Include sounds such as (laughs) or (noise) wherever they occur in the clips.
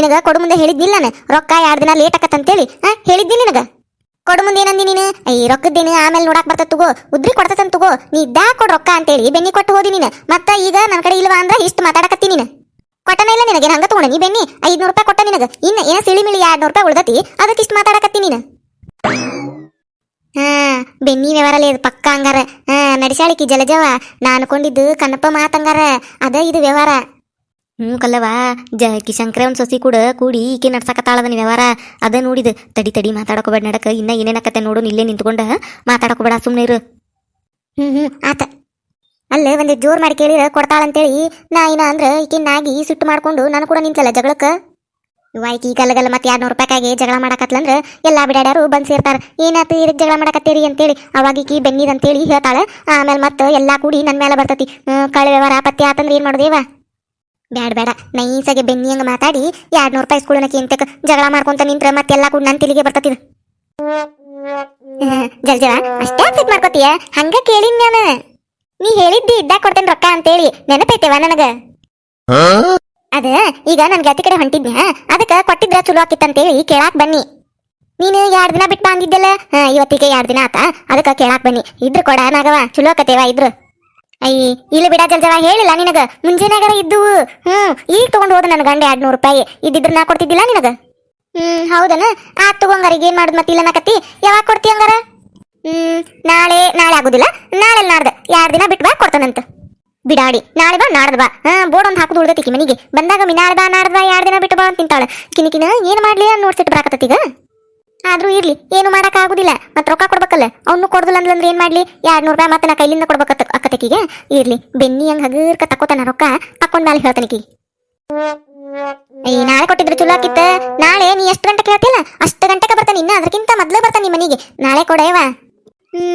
ನಿನಗ ಕೊಡು ಮುಂದೆ ಹೇಳಿದ್ನಿಲ್ಲ ನಾನು. ರೊಕ್ಕ ಎರಡ್ ದಿನ ಲೇಟ್ ಆಕತ್ ಅಂತೇಳಿ. ಹಾ ಹೇಳಿದ್ದಿ ನಿನಗ. ಕೊಡು ಮುಂದೆ ಏನಂದಿ ನೀನು? ಅಯ್ಯ ರೊಕ್ಕದ್ದೇನೆ ಆಮೇಲೆ ನೋಡಕ್ ಬರ್ತದ ತಗೋ. ಉದ್ರಿ ಕೊಡ್ತತಂತ ತಗೋ. ನೀ ಇದ್ದಾ ಕೊಡ್ ರೊಕ್ಕ ಅಂತೇಳಿ. ಬೆನ್ನಿ ಕೊಟ್ಟು ಹೋದಿ ನೀನು. ಮತ್ತ ಈಗ ನನ್ನ ಕಡೆ ಇಲ್ವಾ ಅಂದ್ರೆ ಇಷ್ಟು ಮಾತಾಡಕತ್ತಿ ನೀನು. ಕೊಟ್ಟನ ಇಲ್ಲ ನಿನಗೆ? ಹಂಗ ತಗೊಂಡ ನೀ ಬೆನ್ನಿ. ಐದ್ನೂರು ರೂಪಾಯಿ ಕೊಟ್ಟ ನಿನಗ. ಇನ್ನ ಏನ ಸಿಳಿ ಮಿಳಿ ಎರಡ್ ರೂಪಾಯಿ ಉಳ್ದತಿ? ಅದಕ್ಕೆ ಇಷ್ಟು ಮಾತಾಡಕತ್ತಿ ನೀನು. ಹಾ, ಬೆನ್ನಿ ವ್ಯವಹಾರಲ್ಲ ಇದು ಪಕ್ಕ ಹಂಗಾರ. ಹಾ, ನಡಿಸಾಳಿಕಿ ಜಲಜವ. ನಾ ಅನ್ಕೊಂಡಿದ್ದು ಕನ್ನಪ್ಪ ಮಾತಂಗಾರ. ಅದ ಇದು ವ್ಯವಹಾರ. ಹ್ಞೂ ಕಲ್ಲವ ಜ, ಕಿಶಂಕ್ರೆ ಒಂದು ಸೊಸಿ ಕೂಡ, ಕೂಡಿ ಈಕೆ ನೀವು ವ್ಯವಹಾರ. ಅದ ನೋಡಿದ, ತಡಿ ತಡಿ, ಮಾತಾಡಕೋಬೇಡ ನಡಕ. ಇನ್ನ ಏನೇನಕತ್ತೆ ನೋಡು ಇಲ್ಲೇ ನಿಂತ್ಕೊಂಡ, ಮಾತಾಡಕೋಬೇಡ ಸುಮ್ಮನೆ ಇರು. ಹ್ಞೂ ಹ್ಞೂ ಆತ. ಅಲ್ಲೇ, ಒಂದು ಜೋರ್ ಮಾಡಿ ಕೇಳಿರ ಕೊಡ್ತಾಳಂತೇಳಿ ನಾ ಏನ ಅಂದ್ರೆ ಈಕೆ ನಾಗಿ ಸುಟ್ಟು ಮಾಡ್ಕೊಂಡು ನಾನು ಕೂಡ ನಿಂತಲ್ಲ ಜಗಳಕ್ಕ. ಈ ಗಲ್ಲಗಲ್ಲ ಮತ್ತೆ ಎರಡ್ ನೂರು ರೂಪಾಯಿಗೆ ಜಗಳ ಮಾಡಕತ್ಲಂದ್ರೆ ಎಲ್ಲಾ ಬಿಡಾಡ್ಯಾರು ಬಂದು ಸೇರ್ತಾರ. ಏನಾತು ಇದಕ್ ಜಗಳ ಮಾಡಕತ್ತೀರಿ ಅಂತೇಳಿ. ಅವಾಗ ಈಕಿ ಬೆನ್ನಿದಂತೇಳಿ ಹೇಳ್ತಾಳ. ಆಮೇಲೆ ಮತ್ತೆ ಎಲ್ಲಾ ಕೂಡಿ ನನ್ನ ಮೇಲೆ ಬರ್ತತಿ. ಕಳೆ ವ್ಯವಹಾರ, ಪತ್ತೆ ಆತಂದ್ರ ಏನು ಮಾಡೋದೇವ ಬ್ಯಾಡ ಬೇಡ ನೈಸಾಗೆ ಬೆನ್ನಿ ಹಂಗ ಮಾತಾಡಿ ಎರಡು ನೂರು ರೂಪಾಯಿ ಸ್ಕೂಲನಕ್ಕೆ ಎಂತಕ್ ಜಗಳ ಮಾಡ್ಕೊಂತ ನಿಂತ್ರ ಮತ್ತೆಲ್ಲಾ ಕೂಡ ನನ್ ತಿಲಿಗೆ ಬರ್ತತಿ ಇದು. (laughs) ಹ್ಮ್, ಜಲ್ ಜಲ ಅಷ್ಟೇ ಅಕ್ಸೆಪ್ಟ್ ಮಾಡ್ಕೋತೀಯ? ಹಂಗ ಕೇಳಿನ್ ನಾನು ನೀ ಹೇಳಿದ್ದಿ ಇದ್ದಾಗ ಕೊಡ್ತೇನೆ ರೊಕ್ಕ ಅಂತೇಳಿ. ನೆನಪೈತೇವ ನನಗ? ಅದ ಈಗ ನನ್ ಗತಿ ಕಡೆ ಹೊಂಟಿದ್ನ್ಯಾ? ಅದಕ್ಕ ಕೊಟ್ಟಿದ್ರ ಚಲೋ ಆಕಿತ್ತಂತೇಳಿ ಕೇಳಾಕ್ ಬನ್ನಿ. ನೀನು ಎರಡು ದಿನ ಬಿಟ್ಟು ಬಂದಿದ್ದಲ್ಲ? ಇವತ್ತಿಗೆ ಎರಡು ದಿನ ಆತ. ಅದಕ್ಕೆ ಕೇಳಾಕ್ ಬನ್ನಿ. ಇದ್ರ ಕೊಡ ನಾಗವ ಚಲೋ ಆಕತೇವ ಇದ್ರು? ಐ ಇಲ್ಲ ಬಿಡ ಜಲ್ಜವ, ಹೇಳಿಲ್ಲ ನಿನಗ? ಮುಂಜಾನೆಗಾರ ಇದ್ದುವು. ಹ್ಮ್, ಈಗ ತಗೊಂಡು ಹೋದ ನನ್ನ ಗಂಡ ಎರಡ್ ನೂರು ರೂಪಾಯಿ. ಇದ್ದಿದ್ರ ನಾ ಕೊಡ್ತಿದ್ದಿಲ್ಲ ನಿನಗ? ಹ್ಮ್, ಹೌದನ? ಆ, ತಗೊಂಗಾರ ಏನ್ ಮಾಡುದ್ ಮತ್ತಿಲ್ಲ ಇಲ್ಲ ನಕತಿ ಯಾವಾಗ ಕೊಡ್ತಿ ಹಂಗಾರ? ಹ್ಮ್, ನಾಳೆ ನಾಳೆ ಆಗುದಿಲ್ಲ. ನಾಳೆ ನಾಡ್ದ. ಎರಡ್ ದಿನ ಬಿಟ್ಟು ಬಾ, ಕೊಡ್ತಾನಂತ. ಬಿಡಾಡಿ, ನಾಳೆ ಬಾ, ನಾಡ್ದ ಬಾ. ಹಾ, ಬೋರ್ಡ್ ಒಂದು ಹಾಕುದು ಉಳ್ದೈತಿ ಮನಿಗೆ. ಬಂದಾಗ ಮಿ ನಾಳೆ ಬಾ, ನಾಡ್ದ ಎರಡ್ ದಿನ ಬಿಟ್ಟು ಬಾ ಅಂತ ತಿಂತಾಳ. ಕಿನಿಕಿನ ಏನು ಮಾಡ್ಲಿ ಅಂತ ನೋಡ್ಸಿಟ್ಟು ಬರಾಕತ್ತೀಗ ಆದ್ರೂ ಇರ್ಲಿ, ಏನು ಮಾಡಕ್ ಆಗುದಿಲ್ಲ ಮತ್ ರೊಕ್ಕ ಕೊಡ್ಬೇಕಲ್ಲ, ಅವ್ನು ಕೊಡ್ದಿಲ್ಲ ಅಂದ್ಲಂದ್ರೆ ಏನ್ ಮಾಡ್ಲಿ? ಎರಡ್ ನೂರು ರೂಪಾಯಿ ಮತ್ತೆ ನಾ ಕೈಲಿಂದ ಕೊಡ್ಬೇಕ ಅಕ್ಕತಕಿಗೆ. ಇರ್ಲಿ, ಬೆನ್ನಿ ಹಂಗ ಹಗರ್ಕ ತಕೋತಾನ ರೊಕ್ಕ ತಕೊಂಡ್ ಮೇಲೆ ಹೇಳ್ತಾನಿಕಿ ಏ, ನಾಳೆ ಕೊಟ್ಟಿದ್ರೆ ಚಲೋ ಆಕಿತ್ತ? ನಾಳೆ ನೀ ಎಷ್ಟು ಗಂಟೆ ಕೇಳ್ತಿಲ್ಲ ಅಷ್ಟು ಗಂಟೆಗೆ ಬರ್ತಾನೆ, ಇನ್ನ ಅದಕ್ಕಿಂತ ಮೊದ್ಲು ಬರ್ತಾನೆ ನಿಮ್ಮ ಮನೆಗೆ. ನಾಳೆ ಕೊಡೇವ?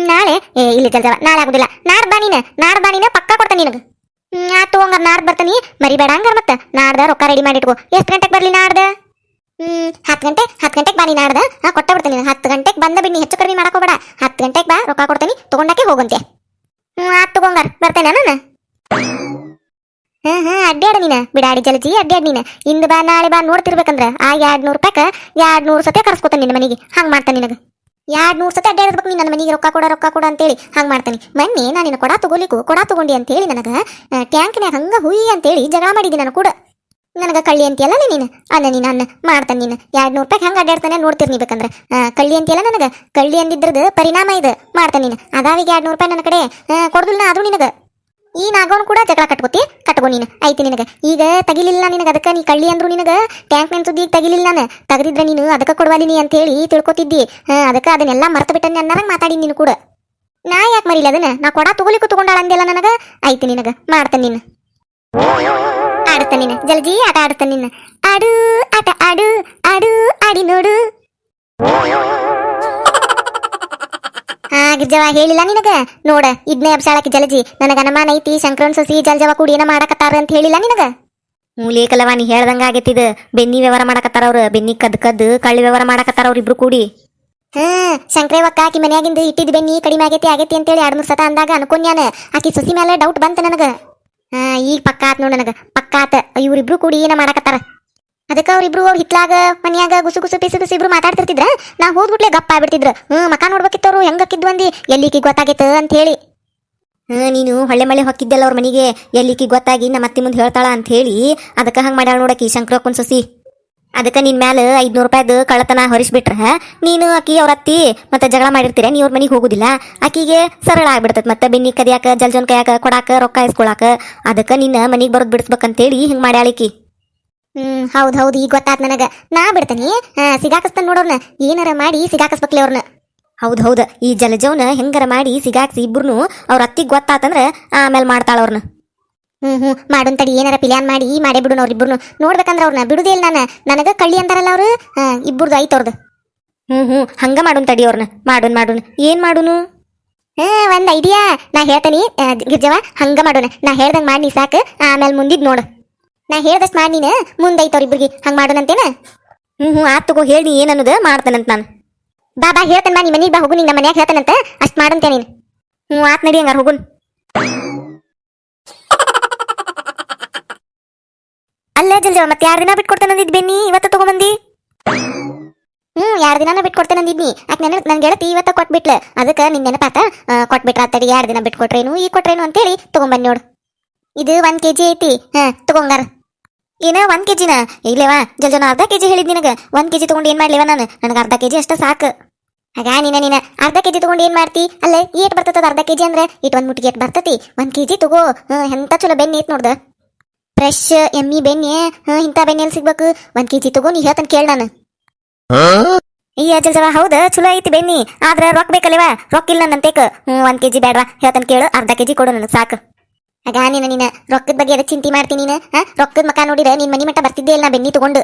ನಾಳೆ? ಏ, ಇಲ್ಲಿ ಜಲ್ಜವ ನಾಳೆ ಆಗುದಿಲ್ಲ. ನಾಡ್ ಬಾ ನೀನ ನಾಡ್ ಬಾ ಪಕ್ಕ ಕೊಡ್ತಾನೆ ನಿನಗ. ಹ್ಮ್ ಆತು ಹಂಗಾರ ನಾಡ್ ಬರ್ತಾನಿ. ಮರಿಬೇಡ ಹಂಗಾರ ಮತ್ತೆ. ನಾಡ್ದ ರೊಕ್ಕ ರೆಡಿ ಮಾಡಿಟ್ಕೋ. ಎಷ್ಟು ಗಂಟೆಗೆ ಬರ್ಲಿ ನಾಡ್ದ? ಹ್ಮ್, ಹತ್ತು ಗಂಟೆ, ಹತ್ತು ಗಂಟೆಗೆ ಬಾ ನೀನು ನಾಡ್ದ ಹಾ, ಕೊಟ್ಟ ಬಿಡ್ತೀನಿ. ಹತ್ತು ಗಂಟೆಗೆ ಬಂದ ಬಿಡ್ನಿ ಹೆಚ್ಚು ಕಡಿಮೆ ಮಾಡಕೋಬೇಡ ಹತ್ತು ಗಂಟೆಗೆ ಬಾ, ರೊಕ್ಕ ಕೊಡ್ತೀನಿ. ತಗೊಂಡಕ್ಕೆ ಹೋಗಂತೆ. ಹ್ಞೂ ಆತ್ ತಗೊಂಗಾರ ಬರ್ತೇನೆ ನಾನು. ಹ್ಮ್ ಹಾಂ ಅಡ್ಡಾಡ ನೀನ. ಬಿಡಾಡಿ ಜಲಜಿ ಅಡ್ಡಾಡ ನೀನ. ಇಂದು ಬಾ, ನಾಳೆ ಬಾ, ನೋಡ್ತಿರ್ಬೇಕಂದ್ರ. ಆ ಎರಡು ನೂರು ರೂಪಾಯಿ ಎರಡು ನೂರು ಸತೆ ಕರ್ಸ್ಕೊತಾನೆ ನಿನ್ನ ಮನೆಗೆ. ಹಂಗೆ ಮಾಡ್ತಾನೆ ನಿನಗೆ. ಎರಡು ನೂರು ಸತಿ ಅಡ್ಡಾಡಿರ್ಬೇಕು ನೀನು ನನ್ನ ಮನೆಗೆ ರೊಕ್ಕ ಕೊಡ ರೊಕ್ಕ ಕೊಡ ಅಂತೇಳಿ ಹಂಗೆ ಮಾಡ್ತಾನೆ. ಮೊನ್ನೆ ನಾನು ನಿನ್ನ ಕೊಡ ತಗೋಲಿಕ್ಕೂ, ಕೊಡ ತಗೊಂಡಿ ಅಂತೇಳಿ ನನಗೆ ಟ್ಯಾಂಕ್ನ್ಯಾಗ ಹಂಗೆ ಹುಯಿ ಅಂತೇಳಿ ಜಗಳ ಮಾಡಿದ್ದೆ ನಾನು ಕೂಡ. ನನಗ ಕಳ್ಳಿ ಅಂತೀಯಲ್ಲ ನೀನು? ಅನ್ನ ನೀನು ಅನ್ನ ಮಾಡ್ತಾನೆ ನೀನು. ಎರಡ್ ನೂರು ರೂಪಾಯಿ ಹಂಗ ಅಡ್ಡಾಡ್ತಾನೆ ನೋಡ್ತೀರಿ ಬೇಕಂದ್ರ. ಆ, ಕಳ್ಳಿ ಅಂತೀಯಲ್ಲ ನನಗೆ? ಕಳ್ಳಿ ಅಂದಿದ್ರದ್ದು ಪರಿಣಾಮ ಇದು. ಮಾಡ್ತಾನೆ ನೀನು. ಅದಾವಿಗೆ ಎರಡು ನೂರು ರೂಪಾಯಿ ನನ್ನ ಕಡೆ. ಕೊಡುದಿಲ್ಲ ನಿನಗೆ ನಿನಗ. ಈ ನಾಗವನ್ ಕೂಡ ಜಗಳ ಕಟ್ಕೋತಿ? ಕಟ್ಕೋ ನೀನು. ಐತಿ ನಿನಗೆ. ಈಗ ತಗಿಲಿಲ್ಲ ನಿನಗೆ ಅದಕ್ಕೆ. ನೀ ಕಳ್ಳಿ ಅಂದ್ರು ನಿನಗೆ. ಟ್ಯಾಂಕ್ ಮ್ಯಾನ್ ಸುದ್ದಿ ತಗಿಲಿಲ್ಲ ನಾನು. ತೆಗೆದಿದ್ರೆ ನೀನು ಅದಕ್ಕೆ ಕೊಡ್ವಾಲಿ ನೀ ಅಂತ ಹೇಳಿ ತಿಳ್ಕೊತಿದ್ದಿ ಅದಕ್ಕ ಅದನ್ನೆಲ್ಲ ಮರ್ತು ಬಿಟ್ಟನೆ ಅನ್ನರಂಗ್ ಮಾತಾಡಿ ನೀನು ಕೂಡ. ನಾ ಯಾಕೆ ಮರಿಲ್ಲ ಅದನ್ನ? ನಾ ಕೊಡ ತಗೋಲಿಕ್ಕೂ ತಗೊಂಡಾಳ ಅಂದಿಲ್ಲ ನನಗ. ಐತಿ ನಿನಗೆ. ಮಾಡ್ತಾನೆ ನೀನು. ನಿನ್ನ ಜಲ್ದಿ ಆಟ ಆಡುತ್ತಾನೆ ನಿನ್ನ. ಆಡು ಆಟ ಆಡು ಆಡು ಆಡಿ ನೋಡು. ಹಾ ಗಿರ್ಜವ ಹೇಳಿಲ್ಲ ನಿನಗ? ನೋಡ ಇದ್ನೇ ಅಬ್ಸಾಳಕ್ಕೆ ಜಲಜಿ. ನನಗ ಅನುಮಾನ ಐತಿ ಶಂಕರನ್ ಸೊಸಿ ಜಲಜವ ಕೂಡಿ ಏನ ಮಾಡಕತ್ತಾರ ಅಂತ ಹೇಳಿಲ್ಲ ನಿನಗ? ಮೂಲೇಕಲವ ನೀ ಹೇಳ್ದಂಗ ಆಗೈತಿದ ಬೆನ್ನಿ ವ್ಯವಹಾರ ಮಾಡಕತ್ತಾರ ಅವ್ರು. ಬೆನ್ನಿ ಕದ್ ಕದ್ ಕಳ್ಳಿ ವ್ಯವಹಾರ ಮಾಡಕತ್ತಾರ ಅವ್ರ ಇಬ್ರು ಕೂಡಿ. ಹಾ ಒಕ್ಕ ಆಕಿ ಮನ್ಯಾಗಿಂದ ಇಟ್ಟಿದ್ ಬೆನ್ನಿ ಕಡಿಮೆ ಆಗೈತಿ ಆಗೈತಿ ಅಂತೇಳಿ ಎರಡ್ ಮೂರ್ ಸತ ಅಂದಾಗ ಅನ್ಕೊಂಡ್ಯಾನ ಆಕಿ ಸೊಸಿ ಮೇಲೆ ಡೌಟ್ ಬಂತ ನನಗ. ಈಗ ಪಕ್ಕ ಆತ್ ನೋಡ ನನಗ. ಪಕ್ಕ ಆತ. ಇವ್ರಿಬ್ರು ಕೂಡಿ ಏನ ಮಾಡಾಕತ್ತಾರ? ಅದಕ್ಕ ಅವ್ರಿಬ್ರು ಅವ್ರ ಹಿತ್ಲಾಗ, ಮನ್ಯಾಗ ಗುಸು ಗುಸು ಪಿಸು ಪಿಸು ಇಬ್ರು ಮಾತಾಡ್ತಿರ್ತಿದ್ರ? ನಾ ಹೋದ್ಬಿಟ್ಲೆ ಗಪ್ಪ ಆಗ್ಬಿಡ್ತಿದ್ರ. ಹ್ಮ್, ಮಕ ನೋಡ್ಬೇಕಿತ್ತವ್ರು ಹೆಂಗಕ್ಕಿದ್ವು ಅಂದಿ ಎಲ್ಲಿಕಿ ಗೊತ್ತಾಗೈತ ಅಂತ ಹೇಳಿ. ಹ್ಮ್, ನೀನು ಹೊಳ್ಳೆ ಮಳೆ ಹೊಕ್ಕಿದ್ದಲ್ಲ ಅವ್ರ ಮನೆಗೆ. ಎಲ್ಲಿಕಿ ಗೊತ್ತಾಗಿ ನಮ್ಮ ಅತ್ತಿ ಮುಂದೆ ಹೇಳ್ತಾಳ ಅಂತ ಹೇಳಿ. ಅದಕ್ಕೆ ಹಂಗೆ ಮಾಡ್ಯಾಳ ನೋಡಕಿ ಶಂಕರಕ್ಕನ್ ಸೊಸಿ. ಅದಕ್ಕ ನಿನ್ನ ಮ್ಯಾಲ ಐದ್ನೂರು ರೂಪಾಯ್ದು ಕಳ್ಳತನ ಹೊರಿಸ್ಬಿಟ್ರೆ ನೀನು ಆಕಿ ಅವ್ರ ಅತ್ತಿ ಮತ್ತೆ ಜಗಳ ಮಾಡಿರ್ತೀರ ನೀ ಅವ್ರ ಮನೆಗೆ ಹೋಗುದಿಲ್ಲ? ಆಕಿಗೆ ಸರಳ ಆಗ್ಬಿಡ್ತದೆ ಮತ್ತೆ ಬೆನ್ನಿ ಕದಿಯಾಕ ಜಲ್ಜನ್ ಕೈಯಾಕ ಕೊಡಾಕ ರೊಕ್ಕ ಇಸ್ಕೊಳಾಕ ಅದಕ್ಕೆ ನಿನ್ನ ಮನೆಗೆ ಬರೋದು ಬಿಡಿಸ್ಬೇಕಂತೇಳಿ ಹಿಂಗೆ ಮಾಡ್ಯಾಳಿಕಿ. ಹ್ಮ್ ಹೌದು ಹೌದು ಈಗ ಗೊತ್ತಾತ್ ನನಗ. ನಾ ಬಿಡ್ತೀನಿ. ಸಿಗಾಕಸ್ತಾನ ನೋಡೋರ್ನ ಏನಾರ ಮಾಡಿ ಸಿಗಾಕಸ್ಬೇಕ್ಲಿ ಅವ್ರನ್ನ ಹೌದು ಹೌದು. ಈ ಜಲಜವನ ಹೆಂಗಾರ ಮಾಡಿ ಸಿಗಾಕ್ಸಿ ಇಬ್ರು ಅವ್ರ ಅತ್ತಿಗೆ ಗೊತ್ತಾತಂದ್ರೆ ಆಮೇಲೆ ಮಾಡ್ತಾಳ ಅವ್ರನ್ನ ಹ್ಮ್ ಹ್ಮ್. ಮಾಡೋನ್ ತಡಿ, ಏನಾರ ಪ್ಲಾನ್ ಮಾಡಿ ಮಾಡೇ ಬಿಡು ಅವ್ರಿಬ್ರು ನೋಡ್ಬೇಕಂದ್ರ ಅವ್ರನ್ನ ಬಿಡುದೇ ಇಲ್ಲ ನಾನು. ನನಗ ಕಳ್ಳಿ ಅಂತಾರಲ್ಲ ಅವ್ರು. ಇಬ್ಬರದು ಐತ್ ಅವ್ರದ್ದು ಹ್ಮ್ ಹ್ಮ್. ಹಂಗ ಮಾಡುನ್ ತಡಿ ಅವ್ರನ್ನ ಮಾಡುನ್ ಮಾಡುನ್. ಏನ್ ಮಾಡೋನು? ಹಾ ಒಂದ್ ಐಡಿಯಾ ನಾ ಹೇಳ್ತೀನಿ. ಗಿರ್ಜವ, ಹಂಗ ಮಾಡೋಣ. ನಾ ಹೇಳ್ದಂಗ್ ಮಾಡಿ ಸಾಕು. ಆಮೇಲೆ ಮುಂದಿದ್ ನೋಡು. ನಾ ಹೇಳ್ದಷ್ಟು ಮಾಡಿ ನೀನು ಮುಂದೈತೆ ಅವ್ರಿಬ್ರಿಗೆ ಹಂಗ ಮಾಡೋಣಂತೇನ ಹ್ಮ್ ಹ್ಮ್. ಆತ್ ತಗೋ ಹೇಳಿ ಏನನ್ನೋದು. ಮಾಡ್ತಾನಂತ ನಾನು. ಬಾ ಬಾ, ಹೇಳ್ತೇನೆ ಬಾ ನಿಮ್ಮ ಮನೆಗೆ ಬಾ, ಹೋಗು. ನಿನ್ನ ಮನ್ಯಾಗ ಹೇಳ್ತಾನಂತ. ಅಷ್ಟ್ ಮಾಡಂತೆ ನೀನು. ಹ್ಞೂ ಆತ್ ನಡಿ ಹಂಗಾರ ಹೋಗುನ್. ಅಲ್ಲ ಜಲ್ಜವ ಮತ್ತೆ ಎರಡು ದಿನ ಬಿಟ್ಕೊಡ್ತೇನೆ ಅಂದಿದ್ ಬೆನ್ನಿ? ಇವತ್ತು ತಗೊಂಬಂದಿ? ಹ್ಮ್ ಎರಡು ದಿನ ಬಿಟ್ಕೊಡ್ತೇನೆ ಅಂದಿದ್ನಿ. ಯಾಕೆ ನೆನ ನನ್ ಗೆಳತಿ ಇವತ್ತ ಕೊಟ್ಬಿಟ್ಲೆ. ಅದಕ್ಕೆ ನಿನ್ ನೆನಪಾತ? ಕೊಟ್ಬಿಟ್ರ ಆತಡಿ ಎರಡು ದಿನ ಬಿಟ್ಕೊಟ್ರೇನು? ಈ ಕೊಟ್ರೇನು ಅಂತೇಳಿ ತಗೊಂಬನ್ನಿ ನೋಡು. ಇದು ಒಂದ್ ಕೆಜಿ ಐತಿ. ಹಾ, ತಗೊಂಗಾರ. ಏನ, ಒಂದ್ ಕೆಜಿನ? ಇಲ್ಲೇವಾ? ಜಲ್ಜನ ಅರ್ಧ ಕೆಜಿ ಹೇಳಿದ್ ನಿನಗ. ಒಂದ್ ಕೆಜಿ ತಗೊಂಡು ಏನ್ ಮಾಡ್ಲಿವ ನಾನು? ನನಗೆ ಅರ್ಧ ಕೆಜಿ ಅಷ್ಟ ಸಾಕು. ಆಗ ನೀನ ನೀನ. ಅರ್ಧ ಕೆಜಿ ತಗೊಂಡು ಏನ್ ಮಾಡ್ತಿ? ಅಲ್ಲೇ ಏಟ್ ಬರ್ತದ ಅರ್ಧ ಕೆಜಿ ಅಂದ್ರೆ, ಇಟ್ ಒಂದ್ ಮುಟ್ಟಿಗೆ ಏಟ್ ಬರ್ತತಿ. ಒಂದ್ ಕೆಜಿ ತಗೋ. ಎಂತ ಚಲೋ ಬೆನ್ನಿ ಐತ್ ನೋಡ್ದ. ಫ್ರೆಶ್ ಎಮ್ಮಿ ಬೆಣ್ಣೆ ಹ್ಮ್ ಇಂಥ ಬೆಣ್ಣೆ ಎಲ್ಲಿ ಸಿಗ್ಬೇಕು? ಒಂದ್ ಕೆಜಿ ತಗೋ, ನೀ ಹೇಳ್ತಾನೆ ಕೇಳ ನಾನು. ಈ ಜಲ್ಜವ ಹೌದ, ಚಲೋ ಐತಿ ಬೆಣ್ಣಿ ಆದ್ರ ರೊಕ್ಕ ಬೇಕಲ್ವ ರೊಕ್ಕ ಇಲ್ಲ ನಂತೇಕ ಹ್ಮ್, ಒಂದ್ ಕೆಜಿ ಬೇಡವಾ? ಹೇಳ್ತಾನೆ ಕೇಳು, ಅರ್ಧ ಕೆಜಿ ಕೊಡು ನನಗೆ ಸಾಕು. ಆಗ ನೀನ ರೊಕ್ಕದ ಬಗ್ಗೆ ಎದಕ್ ಚಿಂತೆ ಮಾಡ್ತೀನಿ ನೀನು, ಹಾ? ರೊಕ್ಕದ ಮಕ ನೋಡಿದ್ರೆ ನಿನ್ ಮನಿ ಮಟ್ಟ ಬರ್ತಿದ್ದೆ ಇಲ್ಲ ಬೆಣ್ಣಿ ತಗೊಂಡು.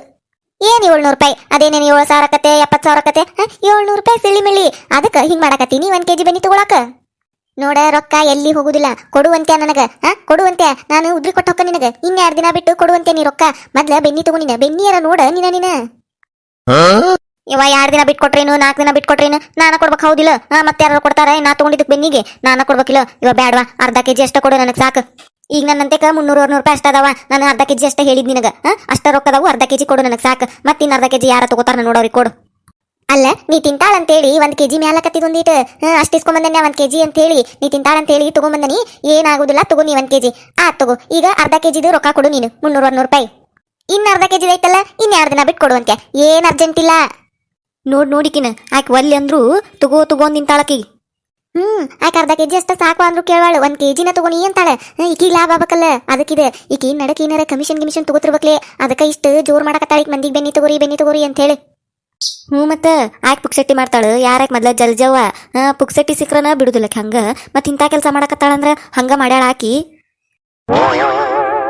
ಏನ್ ಏಳ್ನೂರು ರೂಪಾಯಿ? ಅದೇನೇನು ಏಳು ಸಾವಿರ ಕತೆ, ಎಪ್ಪತ್ತು ಸಾವಿರ ಕತೆ ಏಳ್ನೂರು ರೂಪಾಯಿ ಸಿಳಿ ಮಿಳಿ ಅದಕ್ಕೆ ಹಿಂಗ್ ಮಾಡಕತ್ತೀನಿ ಒಂದ್ ಕೆಜಿ ಬೆಣ್ಣಿ ತಗೊಳಕ. ನೋಡ ರೊಕ್ಕ ಎಲ್ಲಿ ಹೋಗುದಿಲ್ಲ. ಕೊಡುವಂತೆ ನನಗ? ಹಾ? ಕೊಡುವಂತೆ ನಾನು ಉದ್ರಿ ಕೊಟ್ಟು ಹೊಕ್ಕ ನಿನಗ. ಇನ್ನೆರಡು ದಿನ ಬಿಟ್ಟು ಕೊಡುವಂತೆ ನೀ ರೊಕ್ಕ? ಮೊದ್ಲ ಬೆನ್ನಿ ತಗೋ ಬೆನ್ನಿಯರ ನೋಡ ನಿನ ನಿನ. ಇವ ಎರಡು ದಿನ ಬಿಟ್ಕೊಟ್ರೇನು ನಾಲ್ಕು ದಿನ ಬಿಟ್ಕೊಟ್ರೇನು ನಾನ ಕೊಡ್ಬೇಕು ಹೌದಿಲ್ಲ. ಹಾ ಮತ್ತೆ ಯಾರು ಕೊಡ್ತಾರ? ನಾ ತಗೊಂಡಿದ್ದಕ್ಕೆ ಬೆನ್ನಿಗೆ. ನಾನ ಕೊಡ್ಬೇಕಿಲ್ಲ. ಇವ ಬೇಡವಾ ಅರ್ಧ ಕೆಜಿ ಅಷ್ಟ ಕೊಡು ನನಗೆ ಸಾಕು. ಈಗ ನನ್ನಂತೆಕ ಮುನ್ನೂರು ನೂರು ರೂಪಾಯಿ ಅಷ್ಟ ಅದಾವ. ನಾನು ಅರ್ಧ ಕೆಜಿ ಅಷ್ಟ ಹೇಳಿದ್ ನಿನಗ. ಹಾ? ಅಷ್ಟ ರೊಕ್ಕದವು ಅರ್ಧ ಕೆಜಿ ಕೊಡು ನನಗೆ ಸಾಕು. ಮತ್ತೆ ಇನ್ನು ಅರ್ಧ ಕೆಜಿ ಯಾರ ತಗೋತಾರ ನೋಡೋರಿ ಕೊಡು. ಅಲ್ಲ, ನೀ ತಿಂತಾಳ ಅಂತೇಳಿ ಒಂದ್ ಕೆಜಿ ಮ್ಯಾಲಕತ್ತಿದ್ ಕತ್ತಿದ್ ಒಂದೀಟ್ ಅಷ್ಟ್ ಇಸ್ಕೊಂಬಂದನ್ಯ ಒಂದ್ ಕೆಜಿ ಅಂತ ಹೇಳಿ ನೀ ತಿಂತಾಳ ಅಂತೇಳಿ ತಗೊಂಬಂದನಿ. ಏನಾಗುದಿಲ್ಲ ತಗೋ ನೀ ಒಂದ್ ಕೆಜಿ. ಆ, ತಗೋ. ಈಗ ಅರ್ಧ ಕೆಜಿದು ರೊಕ್ಕ ಕೊಡು ನೀನು. ಮುನ್ನೂರು ಒಂದೂರು ರೂಪಾಯಿ. ಇನ್ನ ಅರ್ಧ ಕೆಜಿ ಐತಲ್ಲ, ಇನ್ ಎರಡು ದಿನ ಬಿಟ್ಟು ಕೊಡುವಂತೆ ಏನು ಅರ್ಜೆಂಟ್ ಇಲ್ಲ. ನೋಡ್, ನೋಡಿಕಿನ. ಆಕೆ ಒಲ್ಲಿ ಅಂದ್ರು ತಗೋ ತಗೋ ನಿಂತಾಳಕಿ. ಹ್ಮ್ ಆಕೆ ಅರ್ಧ ಕೆಜಿ ಅಷ್ಟ ಸಾಕು ಅಂದ್ರು ಕೇಳವಾಳು. ಒಂದ್ ಕೆಜಿನ ತಗೋನಿ ಅಂತಾಳೆ. ಈಕಿ ಲಾಭ ಆಗ್ಬೇಕಲ್ಲ. ಅದಕ್ಕಿದೆ. ಈಕಿ ನಡಕ್ ಏನಾರ ಕಮಿಷನ್ ಗಿಮಿಷನ್ ತಗೋತಿರ್ಬೇಕಲೇ. ಅದಕ್ಕೆ ಇಷ್ಟ ಜೋರ್ ಮಾಡಕತ್ತಾಳಿಕ್ ಮಂದಿಗೆ ಬೆನ್ನಿ ತಗೋರಿ ಬೆನ್ನಿ ತಗೋರಿ ಅಂತ ಹೇಳಿ. ಹ್ಞೂ ಮತ್ತ, ಆಯ್ಕೆ ಪುಕ್ಸಟ್ಟಿ ಮಾಡ್ತಾಳೆ. ಯಾರಕ್ ಮೊದ್ಲ ಜಲ್ಜವ್ವ? ಹಾ ಪುಕ್ಸಟ್ಟಿ ಸಿಕ್ರನ ಬಿಡುದಿಲ್ಲ ಹಂಗ. ಮತ್ ಇಂಥ ಕೆಲಸ ಮಾಡಕತ್ತಾಳಂದ್ರೆ ಹಂಗ ಮಾಡ್ಯಾಳ ಆಕಿ.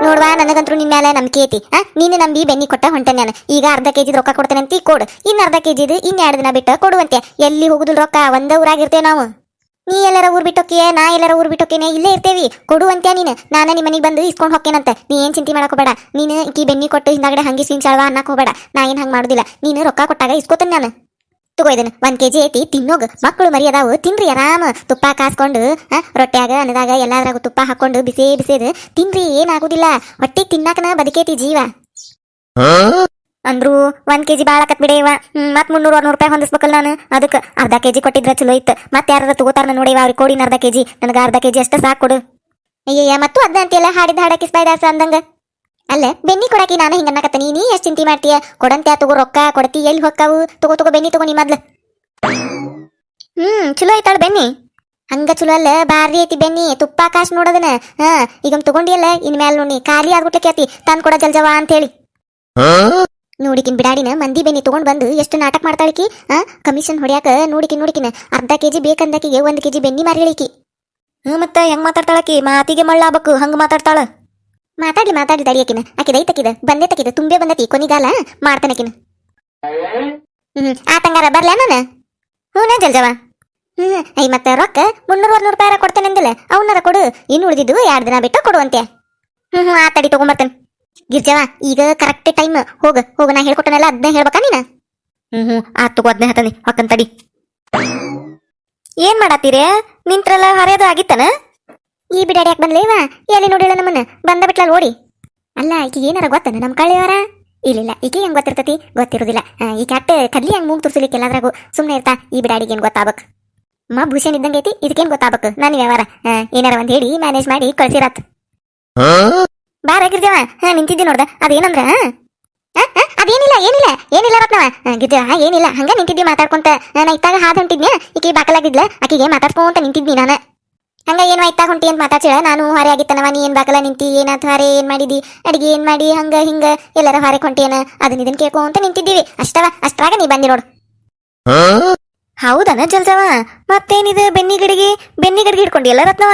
ನೋಡ್ವಾ ನನಗಂತೂ ನಿನ್ ಮೇಲೆ ನಂಬಿಕೆ ಐತಿ. ಆ, ನೀನು ನಂಬಿ ಬೆನ್ನಿ ಕೊಟ್ಟ ಹೊಂಟೆ ನಾನು. ಈಗ ಅರ್ಧ ಕೆಜಿ ರೊಕ್ಕ ಕೊಡ್ತೇನೆ ಅಂತ ಕೊಡು. ಇನ್ನು ಅರ್ಧ ಕೆಜಿದು ಇನ್ನು ಎರಡು ದಿನ ಬಿಟ್ಟು ಕೊಡುವಂತೆ. ಎಲ್ಲಿ ಹೋಗುದಿಲ್ಲ ರೊಕ್ಕ? ಒಂದೇ ಊರಾಗಿರ್ತೇವೆ ನಾವು. ನೀ ಎಲ್ಲರ ಊರ್ ಬಿಟ್ಟೋಕಿಯೇ ನಾ ಎಲ್ಲರ ಊರ್ ಬಿಟ್ಟೋಕೇನೆ ಇಲ್ಲೇ ಇರ್ತೇವಿ. ಕೊಡು ಅಂತ್ಯಾ ನೀನು. ನಾನು ನಿಮ್ಮ ಮನೆಗೆ ಬಂದು ಇಸ್ಕೊಂಡು ಹೋಗ್ತೇನಂತ ನೀ ಏನು ಚಿಂತೆ ಹೋಗ್ಬೇಡ. ನೀನು ಈಕಿ ಬೆನ್ನಿ ಕೊಟ್ಟು ಹಿಂದಾಗಡೆ ಹಂಗೆ ಸಿಂಚಾಳ್ವಾ ಅನ್ನಕ್ಕೆ ಹೋಗಬೇಡ. ನಾ ಏನ್ ಹಂಗೆ ಮಾಡೋದಿಲ್ಲ. ನೀನು ರೊಕ್ಕ ಕೊಟ್ಟಾಗ ಇಸ್ಕೋತೇನೆ ನಾನು. ತಗೋ ಒಂದು ಒಂದ್ ಕೆಜಿ ಐತಿ ತಿನ್ನೋಗ. ಮಕ್ಕಳು ಮರಿ ಅದಾವು ತಿನ್ರಿ ಆರಾಮ. ತುಪ್ಪ ಕಾಸ್ಕೊಂಡು ಆ, ರೊಟ್ಯಾಗ ಅನ್ನದಾಗ ಎಲ್ಲಾದ್ರಾಗ ತುಪ್ಪ ಹಾಕೊಂಡು ಬಿಸಿ ಬಿಸಿದು ತಿನ್ರಿ ಏನಾಗುದಿಲ್ಲ. ಹೊಟ್ಟೆ ತಿನ್ನಾಕನ ಬದುಕೇತಿ ಜೀವ. ಅಂದ್ರು ಒಂದ್ ಕೆಜಿ ಬಾಳ ಆಕತ್ ಬಿಡೇವ ಹ್ಮ್ ಮತ್ ಮುನ್ನೂರು ನೂರು ರೂಪಾಯಿ ಹೊಂದಿಸ್ಬೇಕಲ್ಲ ನಾನು. ಅದಕ್ಕೆ ಅರ್ಧ ಕೆಜಿ ಕೊಟ್ಟಿದ್ರೆ ಚಲೋ ಇತ್ತು. ಮತ್ತೆ ಯಾರು ತಗೋತಾರ ನೋಡಿ ಅವ್ರಿಗೆ ಕೊಡಿನ ಅರ್ಧ ಕೆಜಿ. ನನಗ ಅರ್ಧ ಕೆಜಿ ಅಷ್ಟ ಸಾಕು ಕೊಡು. ಅಯ್ಯಯ್ಯ, ಮತ್ತು ಅದ ಅಂತೆಲ್ಲ ಹಾಡಿದ ಹಾಡಕ್ಕೆ ಸ್ಪೈದಾಸ ಅಂದಂಗ? ಅಲ್ಲ, ಬೆನ್ನಿ ಕೊಡಾಕಿ ನಾನು ಹಿಂಗ ಅನ್ನಕತ್ತೀನಿ ನೀ ಎಷ್ಟು ಚಿಂತೆ ಮಾಡ್ತೀಯ? ಕೊಡಂತ್ಯಾ ತಗೋ, ರೊಕ್ಕ ಕೊಡ್ತಿ, ಎಲ್ಲಿ ಹೊಕ್ಕಾವು? ತಗೋ ತಗೋ, ಬೆನ್ನಿ ತಗೋ ನೀ ಮೊದ್ಲು. ಹ್ಮ್, ಚಲೋ ಐತಾಳ ಬೆನ್ನಿ. ಹಂಗ ಚಲೋ ಅಲ್ಲ ಬಾರಿ ಐತಿ ಬೆನ್ನಿ. ತುಪ್ಪ, ಕಾಶ್ ನೋಡದನ. ಹಾ, ಈಗ ತಗೊಂಡಿಯಲ್ಲ ಇನ್ ಮ್ಯಾಲ ನೋಡಿ. ಖಾಲಿ ಆಗ್ಬಿಟ್ಲಕ್ಕೆ ಐತಿ ತಂದ್ ಕೊಡ ಅಂತ ಅಂತೇಳಿ ನೋಡಿಕಿನ್ ಬಿಡಾಡಿನ ಮಂದಿ ಬೆನ್ನಿ ತಗೊಂಡ್ ಬಂದು ಎಷ್ಟು ನಾಟಕ ಮಾಡ್ತಾಳಿಕಿ? ಆ ಕಮಿಷನ್ ಹೊಡ್ಯಾಕ ನೋಡಿಕಿ ನೋಡಿಕಿನ. ಅರ್ಧ ಕೆಜಿ ಬೇಕಂದಕಿಗೆ ಒಂದ್ ಕೆಜಿ ಬೆನ್ನಿ ಮಾರಿಳಿಕಿ ಹ್ಞೂ ಮತ್ತ ಹೆಂಗ್ ಮಾತಾಡ್ತಾಳಕಿ? ಮಾತಿಗೆ ಮಳ್ಳಾಗಬೇಕು ಹಂಗ ಮಾತಾಡ್ತಾಳ? ಮಾತಾಡ್ಲಿ ಮಾತಾಡ್ಲಿ ತಡಿಯಕಿನ. ಆಕಿದ ಐತಕಿದ ಬಂದೆ ತಕಿದ ತುಂಬೆ ಬಂದತಿ ಕೊನಿಗಾಲ ಮಾಡ್ತಾನಕಿನ. ಹ್ಮ್ ಆತಂಗಾರ ಬರ್ಲ ನಾನು? ಹ್ಞೂ ಜಲ್ಜವ. ಹ್ಮ್ ಐ ಮತ್ತೆ ರೊಕ್ಕ ಮುನ್ನೂರು ನೂರು ರೂಪಾಯಿ ಕೊಡ್ತೇನೆ ಅಂದಿಲ್ಲ ಅವನರ ಕೊಡು ಇನ್ನು ಉಳಿದಿದ್ದು ಎರಡು ದಿನ ಬಿಟ್ಟು ಕೊಡುವಂತೆ ಹ್ಮ್ ಹ್ಮ್ ತಡಿ ತಗೊಂಬರ್ತೇನೆ. ಗಿರ್ಜವ ಈಗ ಕರೆಕ್ಟ್ ಟೈಮ್ ಹೋಗ ಹೋಗ ನಾ ಹೇಳ್ಕೊಟ್ಟನಲ್ಲ ಅದನ್ನ ಹೇಳ್ಬೇಕಾ ನೀನ? ಹ್ಮ್ ಹ್ಮ್ ಆತ್ ತಗೋ ಅದನ್ನ ಹೇಳ್ತಾನೆ ಹೊಕ್ಕನ್ ತಡಿ. ಏನ್ ಮಾಡತ್ತೀರಿ? ನಿಂತ್ರಲ್ಲ ಹರಿಯೋದು ಆಗಿತ್ತನ? ಈ ಬಿಡಾಡಿ ಯಾಕೆ ಬಂದ್ಲೇವ ಎಲ್ಲಿ ನೋಡಿಲ್ಲ ನಮ್ಮನ್ನ? ಬಂದ ಬಿಟ್ಲ ಓಡಿ ಅಲ್ಲ ಈಕೆ ಏನಾರ ಗೊತ್ತನ ನಮ್ಮ ಕಳ್ಳಿಯವರ? ಇಲ್ಲ ಈಕೆ ಹೆಂಗ್ ಗೊತ್ತಿರ್ತತಿ? ಗೊತ್ತಿರೋದಿಲ್ಲ. ಈ ಕ್ಯಾಟ್ ಕದ್ಲಿ ಹೆಂಗ್ ಮೂಗ್ ತುರ್ಸಲಿಕ್ಕೆ ಎಲ್ಲಾದ್ರಾಗು ಸುಮ್ಮನೆ ಇರ್ತಾ ಈ ಬಿಡಾಡಿಗೆ ಏನ್ ಗೊತ್ತಾಗಬೇಕು? ಮ ಭೂಷಣ್ ಇದ್ದಂಗೆ ಐತಿ ಇದಕ್ಕೇನ್ ಗೊತ್ತಾಗಬೇಕು? ನಾನು ವ್ಯವಹಾರ. ಆ, ಏನಾರ ಒಂದ್ ಹೇಳಿ ಮ್ಯಾನೇಜ್ ಮಾಡಿ ಕಳ್ಸಿರತ್. ಬಾರ ಗಿರ್ಜವ ಹಾ ನಿಂತಿದ್ದಿ ನೋಡ್ದ. ಅದೇನಂದ್ರ ಅದೇನಿಲ್ಲ ಏನಿಲ್ಲ ಏನಿಲ್ಲ ರತ್ನವ. ಆ, ಗಿರ್ಜವ ಏನಿಲ್ಲ ಹಂಗ ನಿಂತಿದ್ದಿ ಮಾತಾಡ್ಕೊಂತ. ಆ, ನಾ ಇತ್ತಾಗ ಹಾದ್ ಹೊಂಟಿದ್ನ ಈಕಿ ಬಾಕಲಾಗಿದ್ಲ ಆಕಿಗೆ ಮಾತಾಡ್ಕೊಂತ ನಿಂತಿದ್ನಿ ನಾನು. ಹಂಗ ಏನು ಇತ್ತಾಗ ಹೊಂಟಿ ಅಂತ ಮಾತಾಡ್ಸಿಳ ನಾನು ಹೊರೆ ಆಗಿತ್ತನವ ನೀ ಏನ್ ಬಾಕಲ ನಿಂತಿ? ಏನಾತ್ ಹೊರೆ ಏನ್ ಮಾಡಿದಿ? ಅಡಿಗೆ ಏನ್ ಮಾಡಿ? ಹಂಗ ಹಿಂಗ ಎಲ್ಲಾರ ಹೊರೆ ಹೊಂಟಿಯನ ಅದನ್ನ ಇದನ್ ಕೇಳ್ಕೊಂತ ನಿಂತಿದ್ದೀವಿ. ಅಷ್ಟವ ಅಷ್ಟ್ರಾಗ ನೀ ಬಂದಿ ನೋಡು. ಹೌದನ ಜಲ್ಜವ? ಮತ್ತೇನಿದ ಬೆನ್ನಿ ಬೆನ್ನಿಗಡಿಗೆ ಬೆನ್ನಿ ಗಡಿಗೆ ಹಿಡ್ಕೊಂಡಿಯಲ್ಲ ರತ್ನವ?